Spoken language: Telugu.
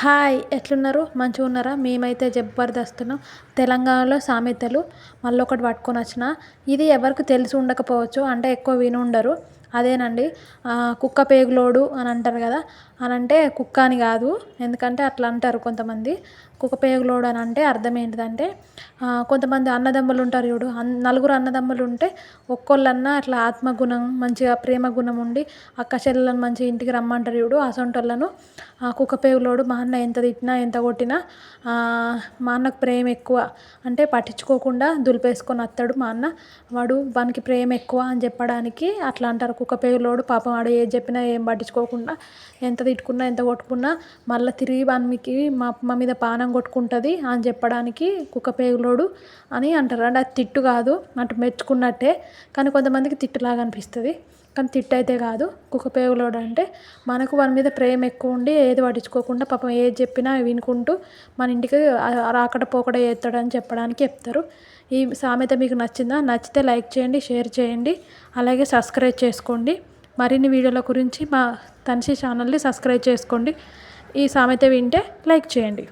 హాయ్ ఎట్లున్నారు? మంచిగా ఉన్నారా? మేమైతే జబర్దస్తున్నాం తెలంగాణలో సామెతలు మళ్ళీ ఒకటి పట్టుకొని వచ్చిన. ఇది ఎవరికి తెలిసి ఉండకపోవచ్చు అంటే ఎక్కువ విని ఉండరు. అదేనండి కుక్క పేగులోడు అని అంటారు కదా అని అంటే కుక్క అని కాదు ఎందుకంటే అట్లా అంటారు కొంతమంది. కుక్క పేగులోడు అని అంటే అర్థం ఏంటిదంటే కొంతమంది అన్నదమ్ములు ఉంటారు చూడు నలుగురు అన్నదమ్ములు ఉంటే ఒక్కళ్ళన్నా అట్లా ఆత్మగుణం మంచిగా ప్రేమ గుణం ఉండి అక్క చెల్లెలను మంచిగా ఇంటికి రమ్మంటారు చూడు అసొంటోళ్ళను. కుక్క పేగులోడు మా అన్న ఎంత తిట్టినా ఎంత కొట్టినా మా అన్నకు ప్రేమ ఎక్కువ అంటే పట్టించుకోకుండా దులిపేసుకొని వస్తాడు మా అన్న. వాడు వానికి ప్రేమ ఎక్కువ అని చెప్పడానికి అట్లా అంటారు కుక్క పేగులోడు పాపం ఆడ ఏది చెప్పినా ఏం పట్టించుకోకుండా ఎంత తిట్టుకున్నా ఎంత కొట్టుకున్నా మళ్ళీ తిరిగి వానికి మా మా మీద పానం కొట్టుకుంటుంది అని చెప్పడానికి కుక్క పేగులోడు అని అంటారు. అంటే అది తిట్టు కాదు అంటే మెచ్చుకున్నట్టే. కానీ కొంతమందికి తిట్టులాగా అనిపిస్తుంది. కానీ తిట్టయితే కాదు. కుక్కపేగులోడు అంటే మనకు వాని మీద ప్రేమ ఎక్కువ ఉండి ఏది పట్టించుకోకుండా పాపం ఏది చెప్పినా వినుకుంటూ మన ఇంటికి రాకడ పోకడ చేస్తాడని చెప్పడానికి చెప్తారు. ఈ సామెత మీకు నచ్చిందా? నచ్చితే లైక్ చేయండి షేర్ చేయండి అలాగే సబ్స్క్రైబ్ చేసుకోండి. మరిన్ని వీడియోల గురించి మా తనిషి ఛానల్ని సబ్స్క్రైబ్ చేసుకోండి. ఈ సామెత వింటే లైక్ చేయండి.